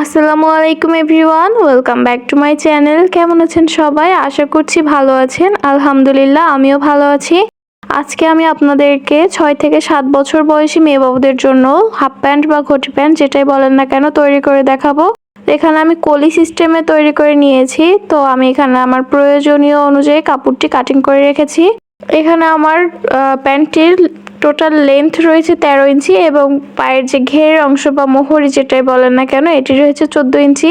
আসসালামু আলাইকুম everyone, welcome back to my channel. কেমন আছেন সবাই? আশা করছি ভালো আছেন। আলহামদুলিল্লাহ, আমিও ভালো আছি। আজকে আমি আপনাদেরকে ছয় থেকে সাত বছর বয়সী মেয়ে বাবুদের জন্য হাফ প্যান্ট বা ঘটি প্যান্ট, যেটাই বলেন না কেন, তৈরি করে দেখাবো। এখানে আমি কলি সিস্টেমে তৈরি করে নিয়েছি। তো আমি এখানে আমার প্রয়োজনীয় অনুযায়ী কাপড়টি কাটিং করে রেখেছি। এখানে আমার প্যান্টটির টোটাল লেন্থ রয়েছে তেরো ইঞ্চি এবং পায়ের যে ঘের অংশ বা মোহরি যেটাই বলেন না কেন, এটি রয়েছে চোদ্দ ইঞ্চি।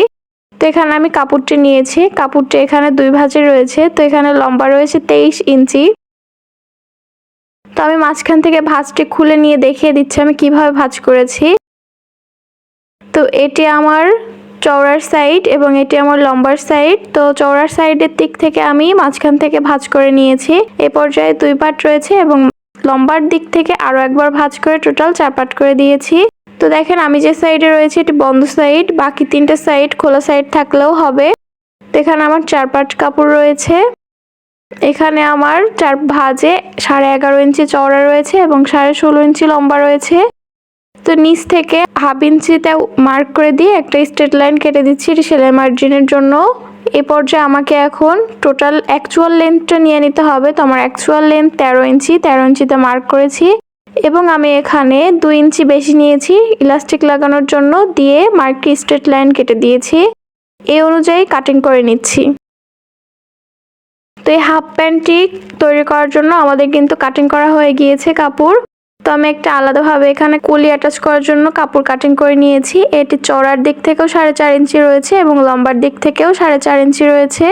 তো এখানে আমি কাপড়টি নিয়েছি। কাপড়টি এখানে দুই ভাঁজে রয়েছে। তো এখানে লম্বা রয়েছে তেইশ ইঞ্চি। তো আমি মাঝখান থেকে ভাঁজটি খুলে নিয়ে দেখিয়ে দিচ্ছি আমি কীভাবে ভাঁজ করেছি। তো এটি আমার চওড়ার সাইড এবং এটি আমার লম্বার সাইড। তো চওড়ার সাইডের দিক থেকে আমি মাঝখান থেকে ভাঁজ করে নিয়েছি। এ পর্যায়ে দুই পাট রয়েছে এবং লম্বার দিক থেকে আরও একবার ভাঁজ করে টোটাল চারপাট করে দিয়েছি। তো দেখেন আমি যে সাইডে রয়েছে, এটি বন্ধ সাইড, বাকি তিনটা সাইড খোলা সাইড থাকলেও হবে। তো এখানে আমার চার পাট কাপড় রয়েছে। এখানে আমার চার ভাজে সাড়ে এগারো ইঞ্চি চওড়া রয়েছে এবং সাড়ে ষোলো ইঞ্চি লম্বা রয়েছে। তো নিচ থেকে হাফ ইঞ্চিতে মার্ক করে দিয়ে একটা স্ট্রেট লাইন কেটে দিচ্ছি সেলাই মার্জিনের জন্য। এ পর্যায়ে আমাকে এখন টোটাল অ্যাকচুয়াল লেন্থটা নিয়ে নিতে হবে। তো আমার অ্যাকচুয়াল লেন্থ তেরো ইঞ্চি, তেরো ইঞ্চিতে মার্ক করেছি এবং আমি এখানে দুই ইঞ্চি বেশি নিয়েছি ইলাস্টিক লাগানোর জন্য দিয়ে মার্কটি স্ট্রেট লাইন কেটে দিয়েছি। এই অনুযায়ী কাটিং করে নিচ্ছি। তো এই হাফ প্যান্টটি তৈরি করার জন্য আমাদের কিন্তু কাটিং করা হয়ে গিয়েছে কাপড়। তো আমি একটা আলাদাভাবে এখানে কলি অ্যাটাচ করার জন্য কাপড় কাটিং করে নিয়েছি। এটি চড়ার দিক থেকেও সাড়ে চার ইঞ্চি রয়েছে এবং লম্বার দিক থেকেও সাড়ে চার ইঞ্চি রয়েছে।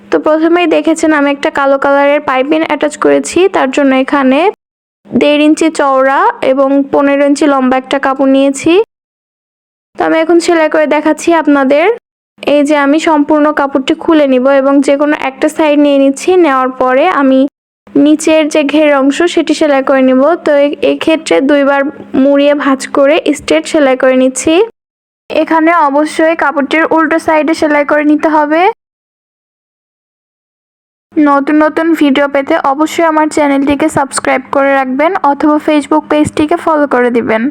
তো প্রথমেই দেখেছেন আমি একটা কালো কালারের পাইপিং অ্যাটাচ করেছি। তার জন্য এখানে দেড় ইঞ্চি চওড়া এবং পনেরো ইঞ্চি লম্বা একটা কাপড় নিয়েছি। তো আমি এখন সেলাই করে দেখাচ্ছি আপনাদের। এই যে আমি সম্পূর্ণ কাপড়টি খুলে নিব এবং যে কোনো একটা সাইড নিয়ে নিচ্ছি। নেওয়ার পরে আমি নিচের যে ঘের অংশ, সেটি সেলাই করে নিব। তো এ- এই ক্ষেত্রে দুইবার মুড়িয়ে ভাঁজ করে স্ট্রেট সেলাই করে নিচ্ছি। এখানে অবশ্যই কাপড়টির উল্টো সাইডে সেলাই করে নিতে হবে। নতুন নতুন ভিডিও পেতে অবশ্যই আমার চ্যানেলটিকে সাবস্ক্রাইব করে রাখবেন অথবা ফেসবুক পেজটিকে ফলো করে দিবেন।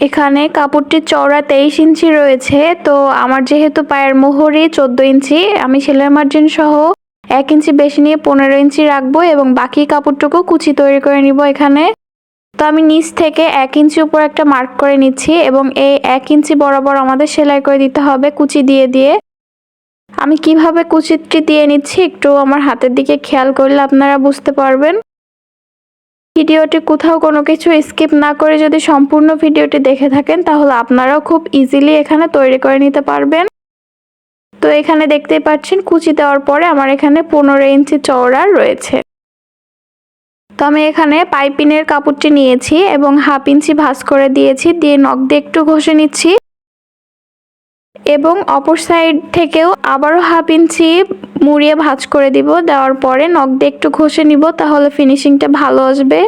এখানে কাপড়টির চওড়া তেইশ ইঞ্চি রয়েছে, তো আমার যেহেতু পায়ের মোহরি চোদ্দ ইঞ্চি, আমি সেলাই মার্জিন সহ এক ইঞ্চি বেশি নিয়ে পনেরো ইঞ্চি রাখব এবং বাকি কাপড়টুকু কুচি তৈরি করে নিব এখানে। তো আমি নিচ থেকে এক ইঞ্চি উপর একটা মার্ক করে নিচ্ছি এবং এই এক ইঞ্চি বরাবর আমাদের সেলাই করে দিতে হবে কুচি দিয়ে দিয়ে। আমি কীভাবে কুচিটি দিয়ে নিচ্ছি একটু আমার হাতের দিকে খেয়াল করলে আপনারা বুঝতে পারবেন। ভিডিওটি কোথাও কোনো কিছু স্কিপ না করে যদি সম্পূর্ণ ভিডিওটি দেখে থাকেন তাহলে আপনারাও খুব ইজিলি এখানে তৈরি করে নিতে পারবেন। তো এখানে দেখতেই পাচ্ছেন, কুচি দেওয়ার পরে আমার এখানে পনেরো ইঞ্চি চওড়া রয়েছে। তো আমি এখানে পাইপিনের কাপড়টি নিয়েছি এবং হাফ ইঞ্চি ভাঁজ করে দিয়েছি, দিয়ে নখ দিয়ে একটু ঘষে নিচ্ছি। এবং অপর সাইড থেকেও আবারও হাফ ইঞ্চি মুড়িয়ে ভাঁজ করে দিব, দেওয়ার পরে নখ দিয়ে একটু ঘষে নিব, তাহলে ফিনিশিংটা ভালো আসবে।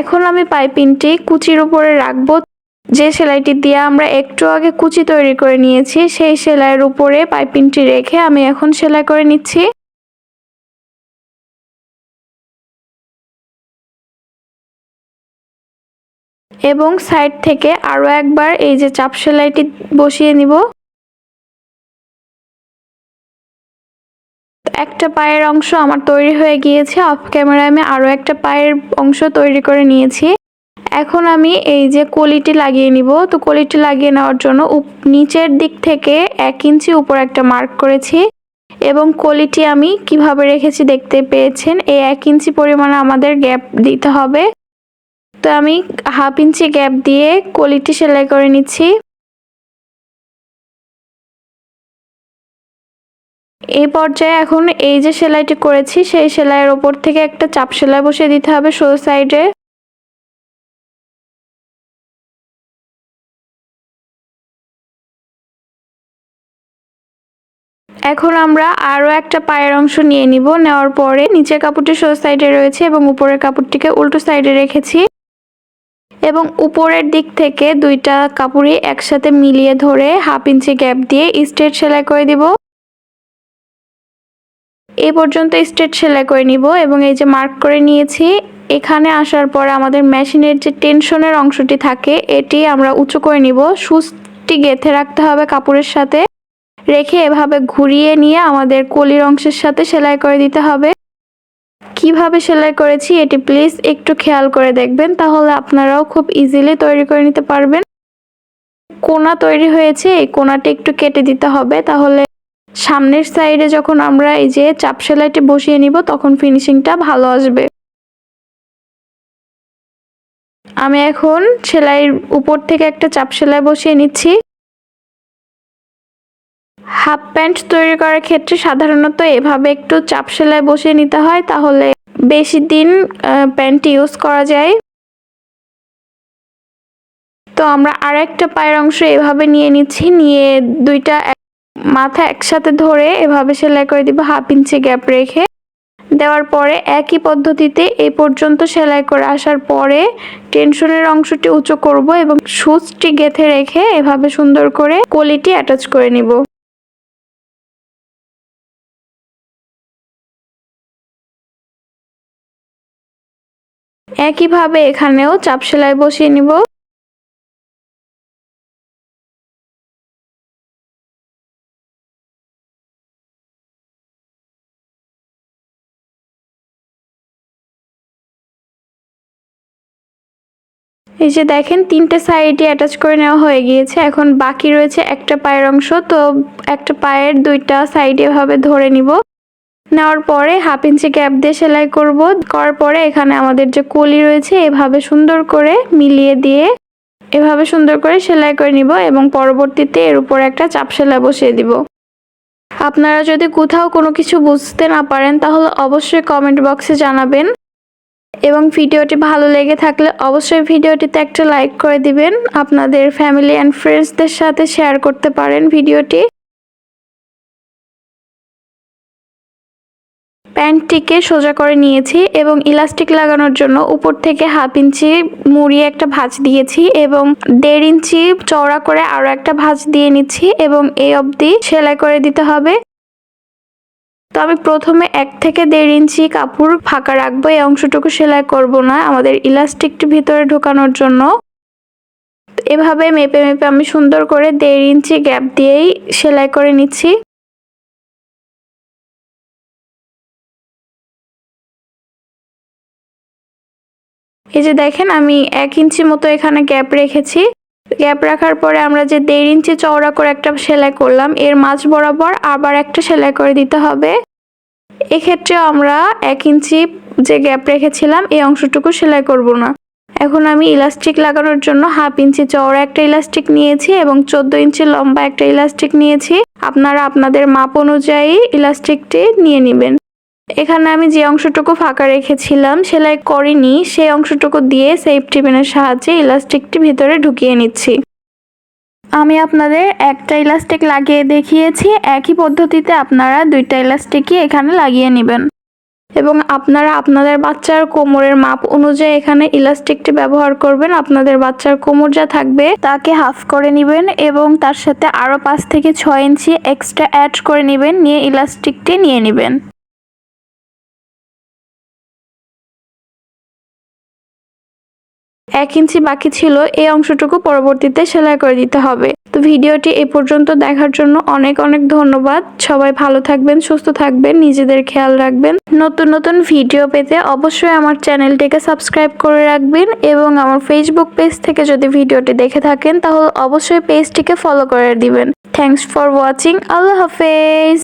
এখন আমি পাইপিংটি কুচির উপরে রাখব। যে সেলাইটি দিয়ে আমরা একটু আগে কুচি তৈরি করে নিয়েছি, সেই সেলাইয়ের উপরে পাইপিংটি রেখে আমি এখন সেলাই করে নিচ্ছি। এবং সাইড থেকে আরও একবার এই যে চাপ সেলাইটি বসিয়ে নিব। একটা পায়ের অংশ আমার তৈরি হয়ে গিয়েছে অফ ক্যামেরায় আমি আরও একটা পায়ের অংশ তৈরি করে নিয়েছি। এখন আমি এই যে কলিটি লাগিয়ে নিব, তো কলিটি লাগিয়ে নেওয়ার জন্য নিচের দিক থেকে এক ইঞ্চি উপর একটা মার্ক করেছি এবং কলিটি আমি কীভাবে রেখেছি দেখতে পেয়েছেন, এই এক ইঞ্চি পরিমাণে আমাদের গ্যাপ দিতে হবে। তো আমি হাফ ইঞ্চি গ্যাপ দিয়ে কলিটি সেলাই করে নিচ্ছি। এই পর্যায়ে এখন এই যে সেলাইটি করেছি, সেই সেলাইয়ের ওপর থেকে একটা চাপ সেলাই বসিয়ে দিতে হবে সো সাইডে। এখন আমরা আরও একটা পায়ের অংশ নিয়ে নিব। নেওয়ার পরে নিচের কাপড়টি সো সাইডে রয়েছে এবং উপরের কাপড়টিকে উল্টো সাইডে রেখেছি। এবং উপরের দিক থেকে দুইটা কাপড়ই একসাথে মিলিয়ে ধরে হাফ ইঞ্চি গ্যাপ দিয়ে স্ট্রেট সেলাই করে দিব। এই পর্যন্ত স্ট্রেট সেলাই করে নিব এবং এই যে মার্ক করে নিয়েছি, এখানে আসার পর আমাদের মেশিনের যে টেনশনের অংশটি থাকে, এটি আমরা উঁচু করে নিব। সুচটি গেঁথে রাখতে হবে কাপড়ের সাথে। রেখে এভাবে ঘুরিয়ে নিয়ে আমাদের কলির অংশের সাথে সেলাই করে দিতে হবে। কীভাবে সেলাই করেছি এটি প্লিজ একটু খেয়াল করে দেখবেন, তাহলে আপনারাও খুব ইজিলি তৈরি করে নিতে পারবেন। কোনা তৈরি হয়েছে, এই কোনাটি একটু কেটে দিতে হবে, তাহলে সামনের সাইডে যখন আমরা এই যে চাপ সেলাইটি বসিয়ে নিব, তখন ফিনিশিংটা ভালো আসবে। আমি এখন সেলাইয়ের উপর থেকে একটা চাপ সেলাই বসিয়ে নিচ্ছি। হাফ প্যান্ট তৈরি করার ক্ষেত্রে সাধারণত এভাবে একটু চাপ সেলাই বসিয়ে নিতে হয়, তাহলে বেশি দিন প্যান্ট ইউজ করা যায়। তো আমরা আর একটা পায়ের অংশ এভাবে নিয়ে নিচ্ছি, নিয়ে দুইটা মাথা একসাথে ধরে এভাবে সেলাই করে দিব হাফ ইঞ্চি গ্যাপ রেখে। দেওয়ার পরে একই পদ্ধতিতে এই পর্যন্ত সেলাই করে আসার পরে টেনশনের অংশটি উঁচু করব এবং সুচটি গেথে রেখে এভাবে সুন্দর করে কলিটি অ্যাটাচ করে নিব। একইভাবে এখানেও চাপ সেলাই বসিয়ে নিব। এই যে দেখেন, তিনটে সাইডই অ্যাটাচ করে নেওয়া হয়ে গিয়েছে। এখন বাকি রয়েছে একটা পায়ের অংশ, তো একটা পায়ের দুইটা সাইড এভাবে ধরে নিব। নেওয়ার পরে হাফ ইঞ্চি গ্যাপ দিয়ে সেলাই করব। করার পরে এখানে আমাদের যে কলি রয়েছে, এভাবে সুন্দর করে মিলিয়ে দিয়ে এভাবে সুন্দর করে সেলাই করে নিব এবং পরবর্তীতে এর উপর একটা চাপ সেলাই বসিয়ে দিব। আপনারা যদি কোথাও কোনো কিছু বুঝতে না পারেন, তাহলে অবশ্যই কমেন্ট বক্সে জানাবেন। এবং ভিডিওটি ভালো লেগে থাকলে অবশ্যই ভিডিওটিতে একটা লাইক করে দিবেন। আপনাদের ফ্যামিলি অ্যান্ড ফ্রেন্ডসদের সাথে শেয়ার করতে পারেন ভিডিওটি। প্যান্টটিকে সোজা করে নিয়েছি এবং ইলাস্টিক লাগানোর জন্য উপর থেকে হাফ ইঞ্চি মুড়িয়ে একটা ভাঁজ দিয়েছি এবং দেড় ইঞ্চি চওড়া করে আরও একটা ভাঁজ দিয়ে নিচ্ছি এবং এই অবধি সেলাই করে দিতে হবে। তো আমি প্রথমে এক থেকে দেড় ইঞ্চি কাপড় ফাঁকা রাখব, এই অংশটুকু সেলাই করব না, আমাদের ইলাস্টিকটি ভিতরে ঢোকানোর জন্য। এভাবে মেপে মেপে আমি সুন্দর করে দেড় ইঞ্চি গ্যাপ দিয়েই সেলাই করে নিচ্ছি। এই যে দেখেন, আমি এক ইঞ্চি মতো এখানে গ্যাপ রেখেছি। গ্যাপ রাখার পরে আমরা যে দেড় ইঞ্চি চওড়া করে একটা সেলাই করলাম, এর মাঝ বরাবর আবার একটা সেলাই করে দিতে হবে। এক্ষেত্রে আমরা এক ইঞ্চি যে গ্যাপ রেখেছিলাম, এই অংশটুকু সেলাই করব না। এখন আমি ইলাস্টিক লাগানোর জন্য হাফ ইঞ্চি চওড়া একটা ইলাস্টিক নিয়েছি এবং চোদ্দ ইঞ্চি লম্বা একটা ইলাস্টিক নিয়েছি। আপনারা আপনাদের মাপ অনুযায়ী ইলাস্টিকটি নিয়ে নেবেন। এখানে আমি যে অংশটুকু ফাঁকা রেখেছিলাম সেলাই করিনি, সেই অংশটুকু দিয়ে সেফটি পিনের সাহায্যে ইলাস্টিকটি ভিতরে ঢুকিয়ে নিচ্ছি। আমি আপনাদের একটা ইলাস্টিক লাগিয়ে দেখিয়েছি, একই পদ্ধতিতে আপনারা দুইটা ইলাস্টিকই এখানে লাগিয়ে নেবেন। এবং আপনারা আপনাদের বাচ্চার কোমরের মাপ অনুযায়ী এখানে ইলাস্টিকটি ব্যবহার করবেন। আপনাদের বাচ্চার কোমর যা থাকবে তাকে হাফ করে নেবেন এবং তার সাথে আরও পাঁচ থেকে ছয় ইঞ্চি এক্সট্রা অ্যাড করে নেবেন, নিয়ে ইলাস্টিকটি নিয়ে নেবেন। এক ইঞ্চি বাকি ছিল, এই অংশটুকু পরবর্তীতে সেলাই করে দিতে হবে। তো ভিডিওটি এ পর্যন্ত দেখার জন্য অনেক অনেক ধন্যবাদ। সবাই ভালো থাকবেন, সুস্থ থাকবেন, নিজেদের খেয়াল রাখবেন। নতুন নতুন ভিডিও পেতে অবশ্যই আমার চ্যানেলটিকে সাবস্ক্রাইব করে রাখবেন এবং আমার ফেসবুক পেজ থেকে যদি ভিডিওটি দেখে থাকেন, তাহলে অবশ্যই পেজটিকে ফলো করে দিবেন। থ্যাংকস ফর ওয়াচিং আল্লাহ হাফেজ।